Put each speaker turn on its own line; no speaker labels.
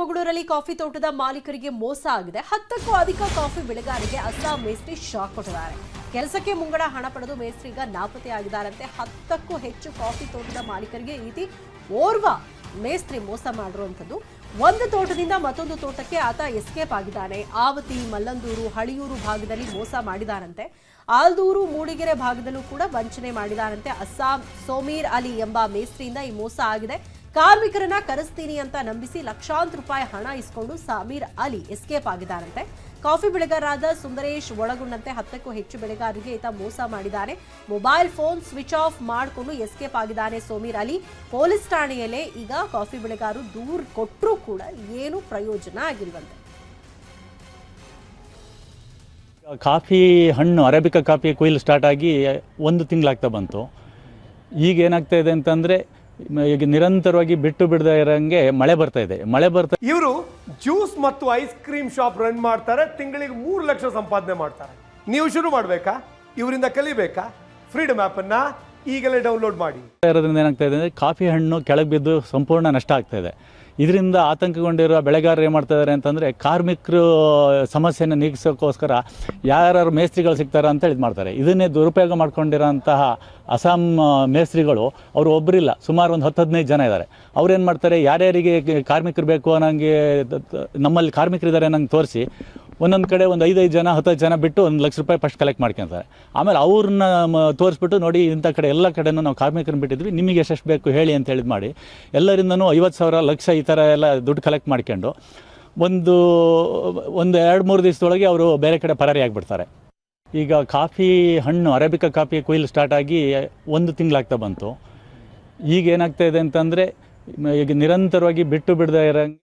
ಚಿಕ್ಕಮಗಳೂರಲ್ಲಿ coffee ತೋಟದ ಮಾಲೀಕರಿಗೆ ಮೋಸ ಆಗಿದೆ. ಹತ್ತಕ್ಕೂ ಅಧಿಕ ಕಾಫಿ ಬೆಳೆಗಾರರಿಗೆ ಅಸ್ಸಾಂ ಮೇಸ್ತ್ರಿ ಶಾಕ್ ಕೊಟ್ಟಿದ್ದಾರೆ. ಕೆಲಸಕ್ಕೆ ಮುಂಗಡ ಹಣ ಪಡೆದು ಮೇಸ್ತ್ರಿಗ ನಾಪತ್ತೆ ಆಗಿದ್ದಾರಂತೆ ಹತ್ತಕ್ಕೂ ಹೆಚ್ಚು ಕಾಫಿ ತೋಟದ ಮಾಲೀಕರಿಗೆ ಈ ರೀತಿ ಓರ್ವ ಮೇಸ್ತ್ರಿ ಮೋಸ ಮಾಡಿರುವಂಥದ್ದು. ಒಂದು ತೋಟದಿಂದ ಮತ್ತೊಂದು ತೋಟಕ್ಕೆ ಆತ ಎಸ್ಕೇಪ್ ಆಗಿದ್ದಾನೆ. ಆವತಿ, ಮಲ್ಲಂದೂರು, ಹಳಿಯೂರು ಭಾಗದಲ್ಲಿ ಮೋಸ ಮಾಡಿದಾರಂತೆ. ಆಲ್ದೂರು, ಮೂಡಿಗೆರೆ ಭಾಗದಲ್ಲೂ ಕೂಡ ವಂಚನೆ ಮಾಡಿದಾರಂತೆ. ಅಸ್ಸಾಂ, ಸೋಮೀರ್ ಅಲಿ ಎಂಬ ಮೇಸ್ತ್ರಿಯಿಂದ ಈ ಮೋಸ ಆಗಿದೆ. ಕಾರ್ಮಿಕರನ್ನ ಕರೆಸ್ತೀನಿ ಅಂತ ನಂಬಿಸಿ ಲಕ್ಷಾಂತರ ರೂಪಾಯಿ ಹಣ ಇಸ್ಕೊಂಡು ಸಮೀರ್ ಅಲಿ ಎಸ್ಕೇಪ್ ಆಗಿದ್ದಾರಂತೆ. ಕಾಫಿ ಬೆಳೆಗಾರರಾದ ಸುಂದರೇಶ್ ಒಳಗೊಂಡಂತೆ ಹತ್ತಕ್ಕೂ ಹೆಚ್ಚು ಬೆಳೆಗಾರರಿಗೆ ಈತ ಮೋಸ ಮಾಡಿದ್ದಾನೆ ಮೊಬೈಲ್ ಫೋನ್ ಸ್ವಿಚ್ ಆಫ್ ಮಾಡಿಕೊಂಡು ಎಸ್ಕೇಪ್ ಆಗಿದ್ದಾನೆ ಸೋಮೀರ್ ಅಲಿ. ಪೊಲೀಸ್ ಠಾಣೆಯಲ್ಲೇ ಈಗ ಕಾಫಿ ಬೆಳೆಗಾರರು ದೂರು ಕೊಟ್ಟರೂ ಕೂಡ ಏನು ಪ್ರಯೋಜನ ಆಗಿಲ್ವಂತೆ.
ಕಾಫಿ ಹಣ್ಣು, ಅರೇಬಿಕಾ ಕಾಫಿ ಕೊಯ್ಲು ಸ್ಟಾರ್ಟ್ ಆಗಿ ಒಂದು ತಿಂಗಳಾಗ್ತಾ ಬಂತು. ಈಗ ಏನಾಗ್ತಾ ಇದೆ ಅಂತಂದರೆ ಈಗ ನಿರಂತರವಾಗಿ ಬಿಟ್ಟು ಬಿಡದೇ ಇರೋಂಗೆ ಮಳೆ ಬರ್ತಾ ಇದೆ. ಮಳೆ ಬರ್ತಾ
ಇವರು ಜ್ಯೂಸ್ ಮತ್ತು ಐಸ್ ಕ್ರೀಮ್ ಶಾಪ್ ರನ್ ಮಾಡ್ತಾರೆ, ತಿಂಗಳಿಗೆ ಮೂರು ಲಕ್ಷ ಸಂಪಾದನೆ ಮಾಡ್ತಾರೆ. ನೀವು ಶುರು ಮಾಡಬೇಕಾ? ಇವರಿಂದ ಕಲಿಬೇಕಾ? ಫ್ರೀಡಮ್ ಅನ್ನ ಈಗಲೇ ಡೌನ್ಲೋಡ್ ಮಾಡಿ.
ಇರೋದ್ರಿಂದ ಏನಾಗ್ತಾ ಇದೆ ಅಂದರೆ ಕಾಫಿ ಹಣ್ಣು ಕೆಳಗೆ ಬಿದ್ದು ಸಂಪೂರ್ಣ ನಷ್ಟ ಆಗ್ತಾ ಇದೆ. ಇದರಿಂದ ಆತಂಕಗೊಂಡಿರುವ ಬೆಳೆಗಾರರು ಏನು ಮಾಡ್ತಾ ಇದ್ದಾರೆ ಅಂತಂದರೆ ಕಾರ್ಮಿಕರು ಸಮಸ್ಯೆಯನ್ನು ನೀಗಿಸೋಕ್ಕೋಸ್ಕರ ಯಾರ್ಯಾರು ಮೇಸ್ತ್ರಿಗಳು ಸಿಗ್ತಾರೆ ಅಂತ ಇದು ಮಾಡ್ತಾರೆ. ಇದನ್ನೇ ದುರುಪಯೋಗ ಮಾಡ್ಕೊಂಡಿರೋಂತಹ ಅಸ್ಸಾಂ ಮೇಸ್ತ್ರಿಗಳು ಅವರು ಒಬ್ಬರಿಲ್ಲ ಸುಮಾರು ಒಂದು ಹತ್ತು ಹದಿನೈದು ಜನ ಇದ್ದಾರೆ ಅವ್ರು ಏನು ಮಾಡ್ತಾರೆ, ಯಾರ್ಯಾರಿಗೆ ಕಾರ್ಮಿಕರು ಬೇಕು ಅನ್ನೋಂಗೆ ನಮ್ಮಲ್ಲಿ ಕಾರ್ಮಿಕರಿದ್ದಾರೆ ಅನ್ನಂಗೆ ತೋರಿಸಿ ಒಂದೊಂದು ಕಡೆ ಒಂದು ಐದೈದು ಜನ ಹತ್ತತ್ತು ಜನ ಬಿಟ್ಟು ಒಂದು ಲಕ್ಷ ರೂಪಾಯಿ ಫಸ್ಟ್ ಕಲೆಕ್ಟ್ ಮಾಡ್ಕೊತಾರೆ. ಆಮೇಲೆ ಅವ್ರನ್ನ ತೋರಿಸ್ಬಿಟ್ಟು ನೋಡಿ ಇಂಥ ಕಡೆ ಎಲ್ಲ ಕಡೆನೂ ನಾವು ಕಾರ್ಮಿಕರನ್ನ ಬಿಟ್ಟಿದ್ವಿ, ನಿಮಗೆ ಎಷ್ಟು ಬೇಕು ಹೇಳಿ ಅಂತ ಹೇಳಿದ್ ಮಾಡಿ. ಎಲ್ಲರಿಂದನೂ ಐವತ್ತು ಸಾವಿರ, ಲಕ್ಷ ಈ ಥರ ಎಲ್ಲ ದುಡ್ಡು ಕಲೆಕ್ಟ್ ಮಾಡ್ಕೊಂಡು ಒಂದು ಒಂದು ಎರಡು ಮೂರು ದಿವಸದೊಳಗೆ ಅವರು ಬೇರೆ ಕಡೆ ಪರಾರಿ ಆಗಿಬಿಡ್ತಾರೆ. ಈಗ ಕಾಫಿ ಹಣ್ಣು, ಅರೇಬಿಕಾ ಕಾಫಿ ಕೊಯ್ಲು ಸ್ಟಾರ್ಟ್ ಆಗಿ ಒಂದು ತಿಂಗಳಾಗ್ತಾ ಬಂತು. ಈಗ ಏನಾಗ್ತಾ ಇದೆ ಅಂತಂದರೆ ಈಗ ನಿರಂತರವಾಗಿ ಬಿಟ್ಟು ಬಿಡದೇ ಇರೋಂಗೆ